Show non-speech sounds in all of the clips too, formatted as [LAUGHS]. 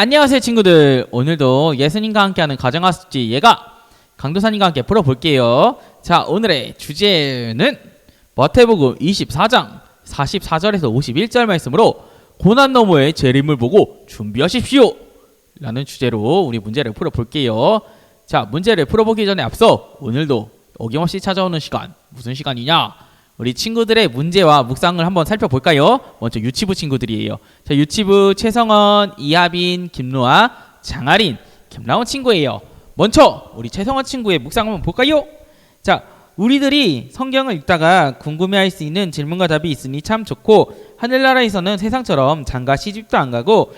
안녕하세요 친구들. 오늘도 예수님과 함께하는 가정학습지 예가 강도사님과 함께 풀어볼게요. 자 오늘의 주제는 마태복음 24장 44절에서 51절 말씀으로 고난 너머의 재림을 보고 준비하십시오. 라는 주제로 우리 문제를 풀어볼게요. 자 문제를 풀어보기 전에 앞서 오늘도 어김없이 찾아오는 시간 무슨 시간이냐 우리 친구들의 문제와 묵상을 한번 살펴볼까요? 먼저 유치부 친구들이에요. 자, 유치부 최성원, 이하빈, 김노아, 장아린, 김라원 친구예요. 먼저 우리 최성원 친구의 묵상 한번 볼까요? 자, 우리들이 성경을 읽다가 궁금해할 수 있는 질문과 답이 있으니 참 좋고 하늘나라에서는 세상처럼 장가 시집도 안 가고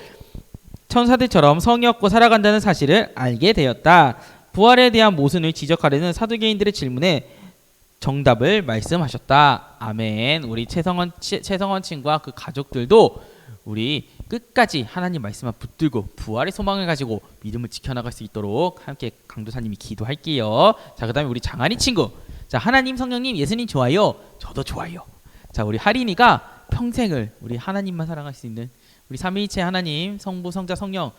천사들처럼 성이 없고 살아간다는 사실을 알게 되었다. 부활에 대한 모순을 지적하려는 사두개인들의 질문에 정답을 말씀하셨다. 아멘. 우리 최성원 치- 최성원 친구와 그 가족들도 우리 끝까지 하나님 말씀만 붙들고 부활의 소망을 가지고 믿음을 지켜나갈 수 있도록 함께 강도사님이 기도할게요. 자, 그다음에 우리 장한이 친구. 자, 하나님, 성령님, 예수님 좋아요. 저도 좋아요. 자, 우리 하린이가 평생을 우리 하나님만 사랑할 수 있는 우리 삼위일체 하나님, 성부, 성자, 성령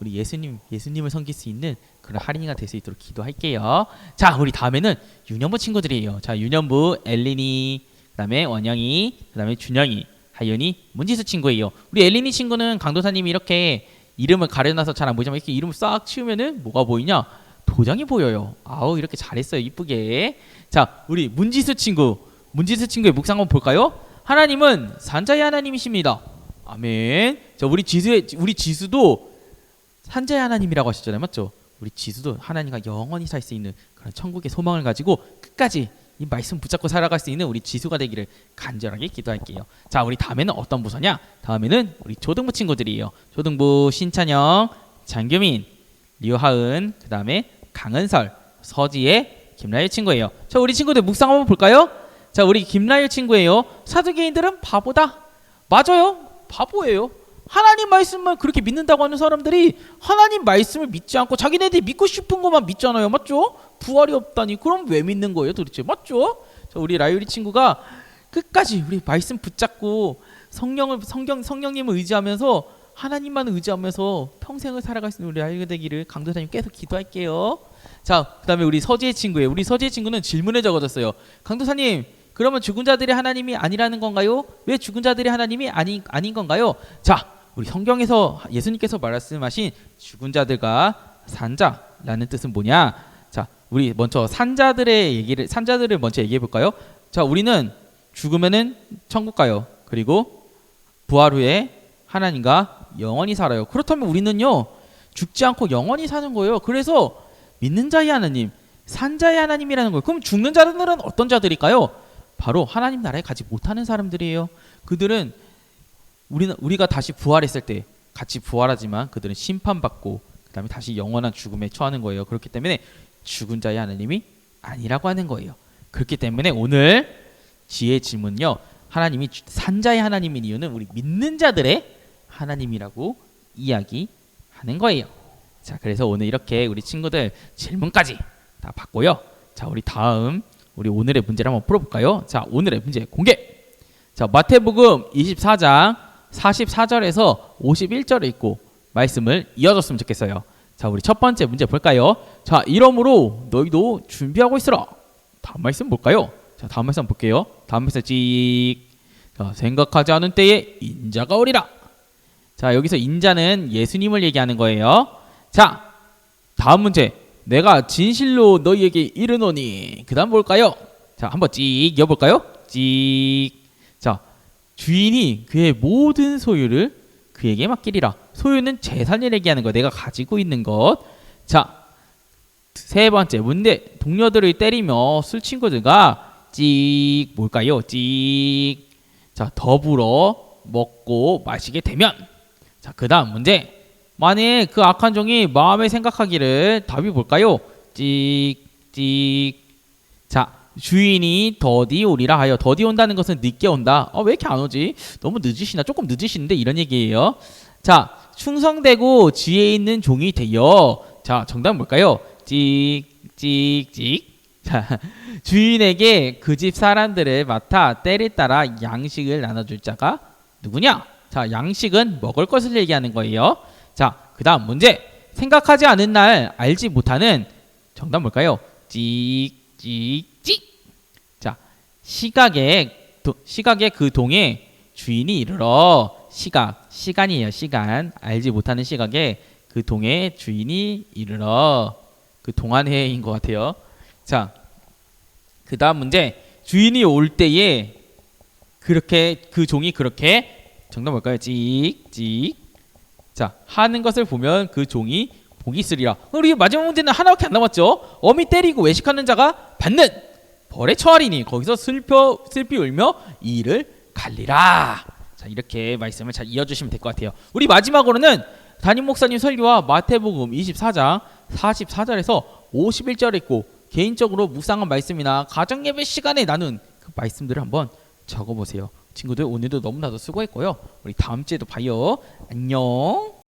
우리 예수님, 예수님을 섬길 수 있는 그런 할인이가 될 수 있도록 기도할게요. 자, 우리 다음에는 유년부 친구들이에요. 자, 유년부 엘린이, 그다음에 원영이, 그다음에 준영이, 하윤이, 문지수 친구예요. 우리 엘린이 친구는 강도사님이 이렇게 이름을 가려놔서 잘 안 보이지만 이렇게 이름을 싹 치우면은 뭐가 보이냐? 도장이 보여요. 아우 이렇게 잘했어요 이쁘게. 자, 우리 문지수 친구, 문지수 친구의 묵상 한번 볼까요? 하나님은 산자의 하나님이십니다. 아멘. 자, 우리 지수의 우리 지수도 산자의 하나님이라고 하셨잖아요, 맞죠? 우리 지수도 하나님과 영원히 살 수 있는 그런 천국의 소망을 가지고 끝까지 이 말씀 붙잡고 살아갈 수 있는 우리 지수가 되기를 간절하게 기도할게요. 자, 우리 다음에는 어떤 부서냐? 다음에는 우리 초등부 친구들이에요. 초등부 신찬영, 장규민, 류하은, 그 다음에 강은설, 서지혜, 김라일 친구예요. 자, 우리 친구들 묵상 한번 볼까요? 자, 우리 김라일 친구예요. 사두개인들은 바보다. 맞아요. 바보예요. 하나님 말씀만 그렇게 믿는다고 하는 사람들이 하나님 말씀을 믿지 않고 자기네들이 믿고 싶은 것만 믿잖아요. 맞죠? 부활이 없다니. 그럼 왜 믿는 거예요, 도대체? 맞죠? 자, 우리 라이리 친구가 끝까지 우리 말씀 붙잡고 성령을 성경 성령님을 의지하면서 하나님만 의지하면서 평생을 살아갈 수 있는 우리 라이리 되기를 강도사님 계속 기도할게요. 자, 그다음에 우리 서지혜 친구예요. 우리 서지혜 친구는 질문에 적어줬어요. 강도사님, 그러면 죽은 자들이 하나님이 아니라는 건가요? 왜 죽은 자들이 하나님이 아니 아닌 건가요? 자, 우리 성경에서 예수님께서 말씀하신 죽은 자들과 산자라는 뜻은 뭐냐? 자, 우리 먼저 산자들의 얘기를 산자들을 먼저 얘기해 볼까요? 자, 우리는 죽으면은 천국 가요. 그리고 부활 후에 하나님과 영원히 살아요. 그렇다면 우리는요 죽지 않고 영원히 사는 거예요. 그래서 믿는 자의 하나님, 산자의 하나님이라는 거예요. 그럼 죽는 자들은 어떤 자들일까요? 바로 하나님 나라에 가지 못하는 사람들이에요. 그들은 우리는 우리가 다시 부활했을 때 같이 부활하지만 그들은 심판받고 그다음에 다시 영원한 죽음에 처하는 거예요. 그렇기 때문에 죽은 자의 하나님이 아니라고 하는 거예요. 그렇기 때문에 오늘 지혜 질문요. 하나님이 주- 산자의 하나님인 이유는 우리 믿는 자들의 하나님이라고 이야기하는 거예요. 자, 그래서 오늘 이렇게 우리 친구들 질문까지 다 받고요. 자, 우리 다음 우리 오늘의 문제를 한번 풀어볼까요? 자, 오늘의 문제 공개. 자, 마태복음 24장 44절에서 51절을 읽고 말씀을 이어줬으면 좋겠어요. 자, 우리 첫 번째 문제 볼까요? 자, 이러므로 너희도 준비하고 있으라. 다음 말씀 볼까요? 자, 다음 말씀 볼게요. 다음 말씀 찍. 자, 생각하지 않은 때에 인자가 오리라. 자, 여기서 인자는 예수님을 얘기하는 거예요. 자, 다음 문제. 내가 진실로 너희에게 이르노니. 그 다음 볼까요? 자, 한번 찍 이어볼까요? 찍. 자, 주인이 그의 모든 소유를 그에게 맡기리라. 소유는 재산을 얘기하는 거. 내가 가지고 있는 것. 자, 세 번째 문제. 동료들을 때리며 술 친구들과 찍 뭘까요? 찍. 자, 더불어 먹고 마시게 되면 자, 그다음 문제. 만약 그 악한 종이 마음에 생각하기를 답이 뭘까요? 찍, 찍. 자, 주인이 더디 오리라 하여 더디 온다는 것은 늦게 온다. 어, 왜 이렇게 안 오지? 너무 늦으시나? 조금 늦으시는데 이런 얘기예요. 자, 충성되고 지혜 있는 종이 되어. 자, 정답은 뭘까요? 찍, 찍, 찍. 자, [LAUGHS] 주인에게 그 집 사람들을 맡아 때를 따라 양식을 나눠줄 자가 누구냐? 자, 양식은 먹을 것을 얘기하는 거예요. 자, 그 다음 문제. 생각하지 않은 날 알지 못하는 정답 뭘까요? 찍찍 찍. 자, 시각의 도, 시각의 그 동에 주인이 이르러 시각 시간이에요. 시간 알지 못하는 시각에 그 동에 주인이 이르러 그 동안해인 것 같아요. 자, 그 다음 문제. 주인이 올 때에 그렇게 그 종이 그렇게 정답 뭘까요? 찍찍. 자, 하는 것을 보면 그 종이 복이 있으리라. 우리 마지막 문제는 하나밖에 안 남았죠. 어미 때리고 외식하는 자가 받는 벌의 처하리니 거기서 슬퍼 슬피 울며 이 일을 갈리라. 자, 이렇게 말씀을 잘 이어주시면 될 것 같아요. 우리 마지막으로는 담임 목사님 설교와 마태복음 24장 44절에서 51절 있고 개인적으로 묵상한 말씀이나 가정 예배 시간에 나눈 그 말씀들을 한번 적어보세요. 친구들 오늘도 너무나도 수고했고요. 우리 다음 주에도 봐요. 안녕.